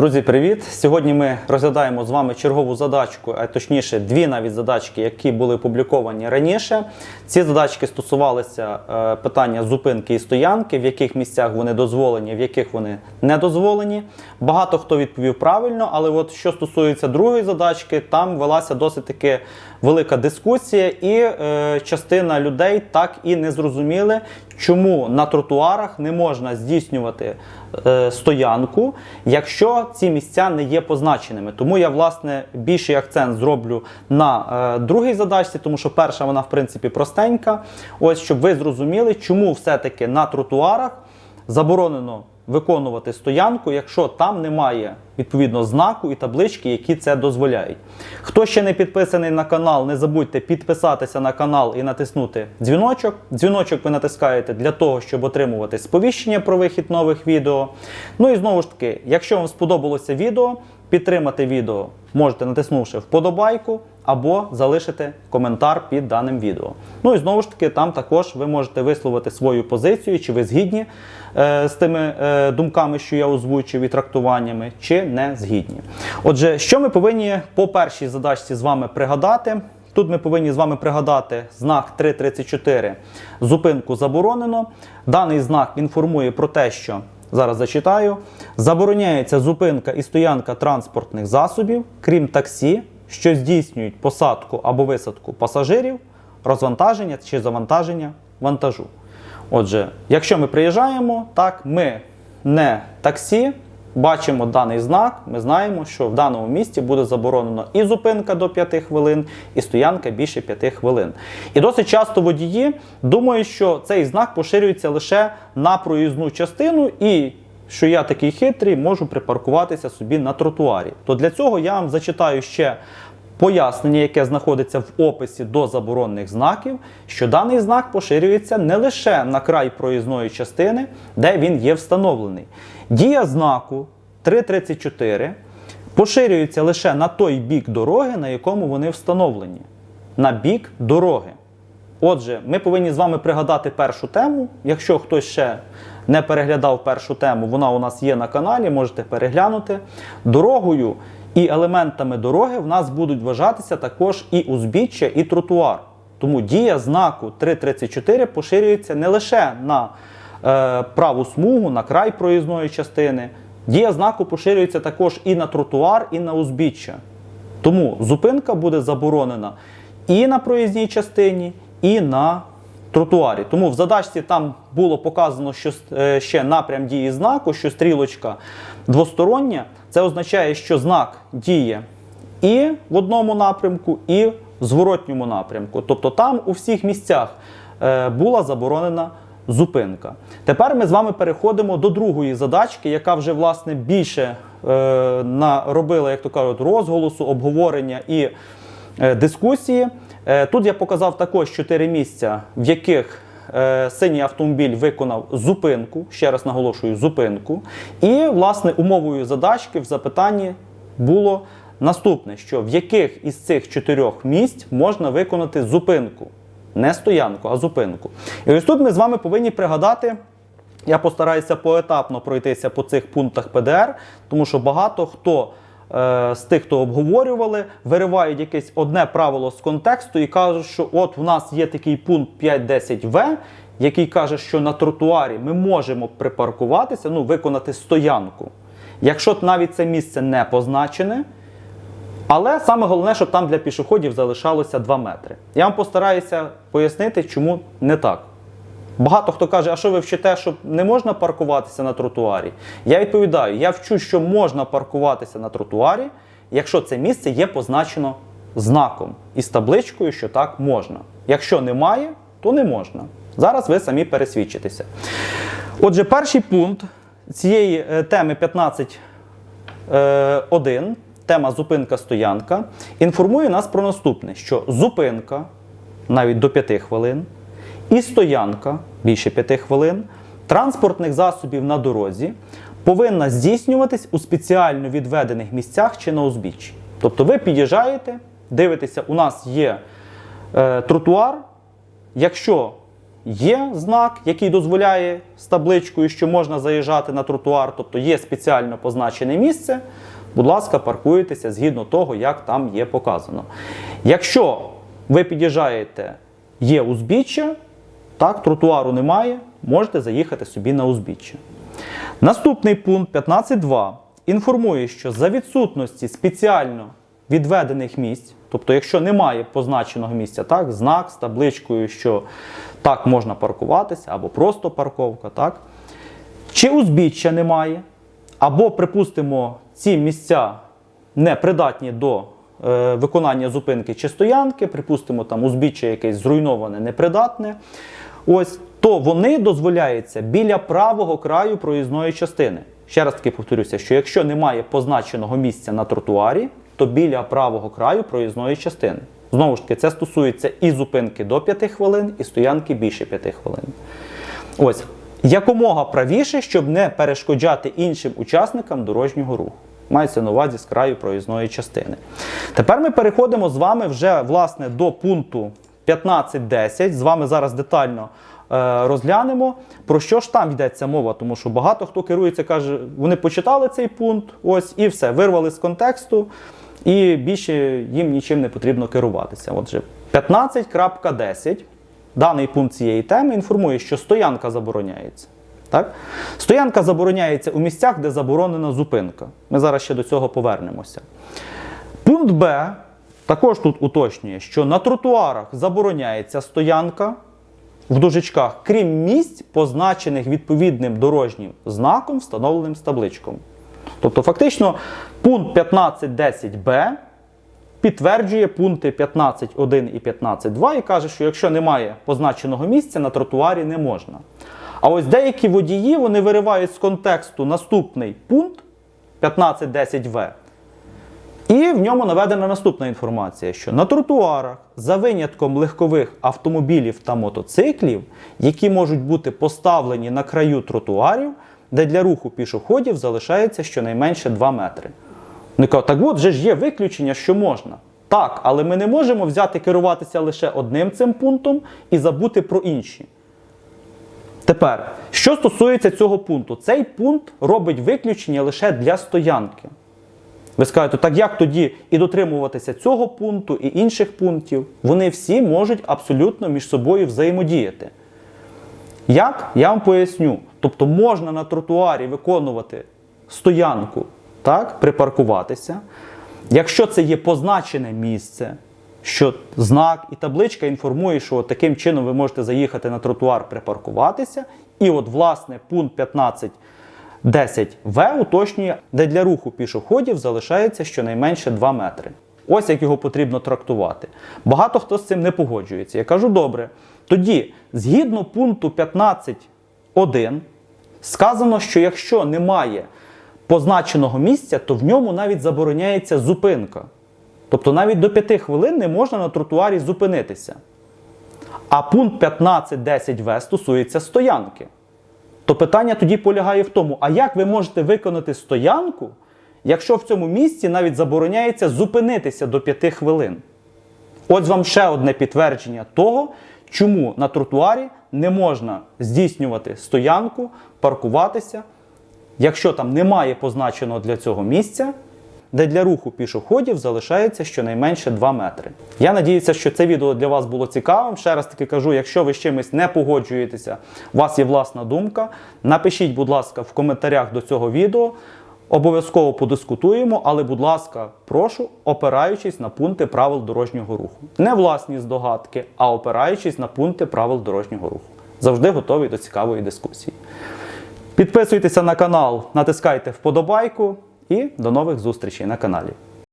Друзі, привіт! Сьогодні ми розглядаємо з вами чергову задачку, а точніше, дві навіть задачки, які були опубліковані раніше. Ці задачки стосувалися е, питання зупинки і стоянки, в яких місцях вони дозволені, в яких вони не дозволені. Багато хто відповів правильно, але от що стосується другої задачки, там велася досить таки велика дискусія, і е, частина людей так і не зрозуміли, чому на тротуарах не можна здійснювати е, стоянку, якщо ці місця не є позначеними. Тому я власне більший акцент зроблю на е, другій задачці, тому що перша вона в принципі простенька. Ось щоб ви зрозуміли, чому все-таки на тротуарах заборонено виконувати стоянку, якщо там немає відповідно знаку і таблички, які це дозволяють. Хто ще не підписаний на канал, не забудьте підписатися на канал і натиснути дзвіночок. Дзвіночок ви натискаєте для того, щоб отримувати сповіщення про вихід нових відео. Ну і знову ж таки, якщо вам сподобалося відео, підтримати відео можете натиснувши вподобайку або залишити коментар під даним відео. Ну і знову ж таки, там також ви можете висловити свою позицію, чи ви згідні е, з тими е, думками, що я озвучив і трактуваннями, чи не згідні. Отже, що ми повинні по першій задачці з вами пригадати? Тут ми повинні з вами пригадати знак 334 зупинку заборонено. Даний знак інформує про те, що зараз зачитаю. Забороняється зупинка і стоянка транспортних засобів, крім таксі, що здійснюють посадку або висадку пасажирів, розвантаження чи завантаження вантажу. Отже, якщо ми приїжджаємо, так, ми не таксі, бачимо даний знак, ми знаємо, що в даному місці буде заборонено і зупинка до 5 хвилин, і стоянка більше 5 хвилин. І досить часто водії думають, що цей знак поширюється лише на проїзну частину і. Що я такий хитрий, можу припаркуватися собі на тротуарі. То для цього я вам зачитаю ще пояснення, яке знаходиться в описі до заборонених знаків, що даний знак поширюється не лише на край проїзної частини, де він є встановлений. Дія знаку 334 поширюється лише на той бік дороги, на якому вони встановлені. На бік дороги. Отже, ми повинні з вами пригадати першу тему. Якщо хтось ще не переглядав першу тему, вона у нас є на каналі, можете переглянути. Дорогою і елементами дороги в нас будуть вважатися також і узбіччя, і тротуар. Тому дія знаку 334 поширюється не лише на е, праву смугу, на край проїзної частини. Дія знаку поширюється також і на тротуар, і на узбіччя. Тому зупинка буде заборонена і на проїзній частині, і на тротуарі. Тому в задачці там було показано, що е, ще напрям дії знаку, що стрілочка двостороння. Це означає, що знак діє і в одному напрямку, і в зворотньому напрямку. Тобто там у всіх місцях е, була заборонена зупинка. Тепер ми з вами переходимо до другої задачки, яка вже власне більше е, наробила, як то кажуть, розголосу, обговорення і дискусії. Е, Тут я показав також чотири місця, в яких е, синій автомобіль виконав зупинку, ще раз наголошую, зупинку. І, власне, умовою задачки в запитанні було наступне: що в яких із цих чотирьох місць можна виконати зупинку. Не стоянку, а зупинку. І ось тут ми з вами повинні пригадати. Я постараюся поетапно пройтися по цих пунктах ПДР, тому що багато хто з тих, хто обговорювали, виривають якесь одне правило з контексту і кажуть, що от в нас є такий пункт 5.10В, який каже, що на тротуарі ми можемо припаркуватися, ну, виконати стоянку. Якщо навіть це місце не позначене, але саме головне, щоб там для пішоходів залишалося 2 метри. Я вам постараюся пояснити, чому не так. Багато хто каже, а що ви вчите, що не можна паркуватися на тротуарі? Я відповідаю, я вчу, що можна паркуватися на тротуарі, якщо це місце є позначено знаком із табличкою, що так можна. Якщо немає, то не можна. Зараз ви самі пересвідчитеся. Отже, перший пункт цієї е, теми 15.1, тема зупинка-стоянка, інформує нас про наступне: що зупинка навіть до 5 хвилин і стоянка більше 5 хвилин транспортних засобів на дорозі повинна здійснюватись у спеціально відведених місцях чи на узбіччі. Тобто ви під'їжджаєте, дивитеся, у нас є е, тротуар. Якщо є знак, який дозволяє з табличкою, що можна заїжджати на тротуар, тобто є спеціально позначене місце, будь ласка, паркуєтеся згідно того, як там є показано. Якщо ви під'їжджаєте, є узбіччя, так, тротуару немає, можете заїхати собі на узбіччя. Наступний пункт 15.2 інформує, що за відсутності спеціально відведених місць, тобто, якщо немає позначеного місця, так, знак з табличкою, що так можна паркуватися, або просто парковка, так, чи узбіччя немає, або, припустимо, ці місця не придатні до е, виконання зупинки чи стоянки, припустимо, там узбіччя якесь зруйноване, непридатне. Ось то вони дозволяються біля правого краю проїзної частини. Ще раз таки повторюся, що якщо немає позначеного місця на тротуарі, то біля правого краю проїзної частини. Знову ж таки, це стосується і зупинки до 5 хвилин, і стоянки більше 5 хвилин. Ось якомога правіше, щоб не перешкоджати іншим учасникам дорожнього руху. Мається на увазі з краю проїзної частини. Тепер ми переходимо з вами вже власне до пункту 15.10. З вами зараз детально е, розглянемо, про що ж там йдеться мова, тому що багато хто керується, каже, вони почитали цей пункт, ось і все, вирвали з контексту, і більше їм нічим не потрібно керуватися. Отже, 15.10. Даний пункт цієї теми інформує, що стоянка забороняється. Так? Стоянка забороняється у місцях, де заборонена зупинка. Ми зараз ще до цього повернемося. Пункт Б також тут уточнює, що на тротуарах забороняється стоянка в дужечках, крім місць, позначених відповідним дорожнім знаком, встановленим з табличком. Тобто, фактично, пункт 15.10б підтверджує пункти 15.1 і 15.2 і каже, що якщо немає позначеного місця, на тротуарі не можна. А ось деякі водії вони виривають з контексту наступний пункт 15.10в. І в ньому наведена наступна інформація, що на тротуарах за винятком легкових автомобілів та мотоциклів, які можуть бути поставлені на краю тротуарів, де для руху пішоходів залишається щонайменше 2 метри. Вони кажуть, так от же ж є виключення, що можна. Так, але ми не можемо взяти керуватися лише одним цим пунктом і забути про інші. Тепер, що стосується цього пункту, цей пункт робить виключення лише для стоянки. Ви скажете, так як тоді і дотримуватися цього пункту і інших пунктів, вони всі можуть абсолютно між собою взаємодіяти. Як? Я вам поясню. Тобто можна на тротуарі виконувати стоянку, так, припаркуватися. Якщо це є позначене місце, що знак і табличка інформує, що таким чином ви можете заїхати на тротуар, припаркуватися. І от, власне, пункт 15. 10В уточнює, де для руху пішоходів залишається щонайменше 2 метри. Ось як його потрібно трактувати. Багато хто з цим не погоджується. Я кажу, добре. Тоді, згідно пункту 15.1, сказано, що якщо немає позначеного місця, то в ньому навіть забороняється зупинка. Тобто навіть до 5 хвилин не можна на тротуарі зупинитися. А пункт 15.10В стосується стоянки. То питання тоді полягає в тому, а як ви можете виконати стоянку, якщо в цьому місці навіть забороняється зупинитися до 5 хвилин? От вам ще одне підтвердження того, чому на тротуарі не можна здійснювати стоянку, паркуватися, якщо там немає позначеного для цього місця, де для руху пішоходів залишається щонайменше 2 метри. Я надіюся, що це відео для вас було цікавим. Ще раз таки кажу, якщо ви з чимось не погоджуєтеся, у вас є власна думка. Напишіть, будь ласка, в коментарях до цього відео. Обов'язково подискутуємо, але, будь ласка, прошу, опираючись на пункти правил дорожнього руху. Не власні здогадки, а опираючись на пункти правил дорожнього руху. Завжди готовий до цікавої дискусії. Підписуйтеся на канал, натискайте вподобайку і до нових зустрічей на каналі.